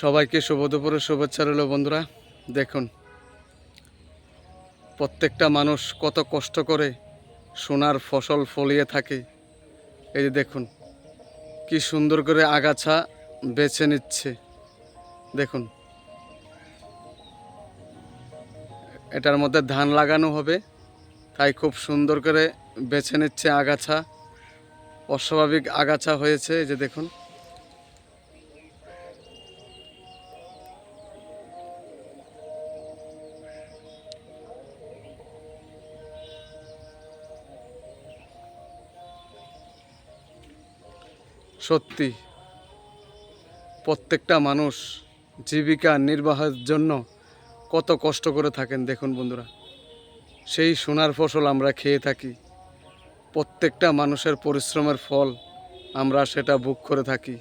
সবাইকে শুভ দুপুরের শুভেচ্ছা রইল বন্ধুরা। দেখুন, প্রত্যেকটা মানুষ কত কষ্ট করে সোনার ফসল ফলিয়ে থাকে। এই যে দেখুন, কি সুন্দর করে আগাছা বেছে নিচ্ছে। দেখুন, এটার মধ্যে ধান লাগানো হবে, তাই খুব সুন্দর করে বেছে নিচ্ছে আগাছা। অস্বাভাবিক আগাছা হয়েছে, এই যে দেখুন। সত্যি, প্রত্যেকটা মানুষ জীবিকা নির্বাহের জন্য কত কষ্ট করে থাকেন দেখুন বন্ধুরা। সেই সোনার ফসল আমরা খেয়ে থাকি, প্রত্যেকটা মানুষের পরিশ্রমের ফল আমরা সেটা ভোগ করে থাকি।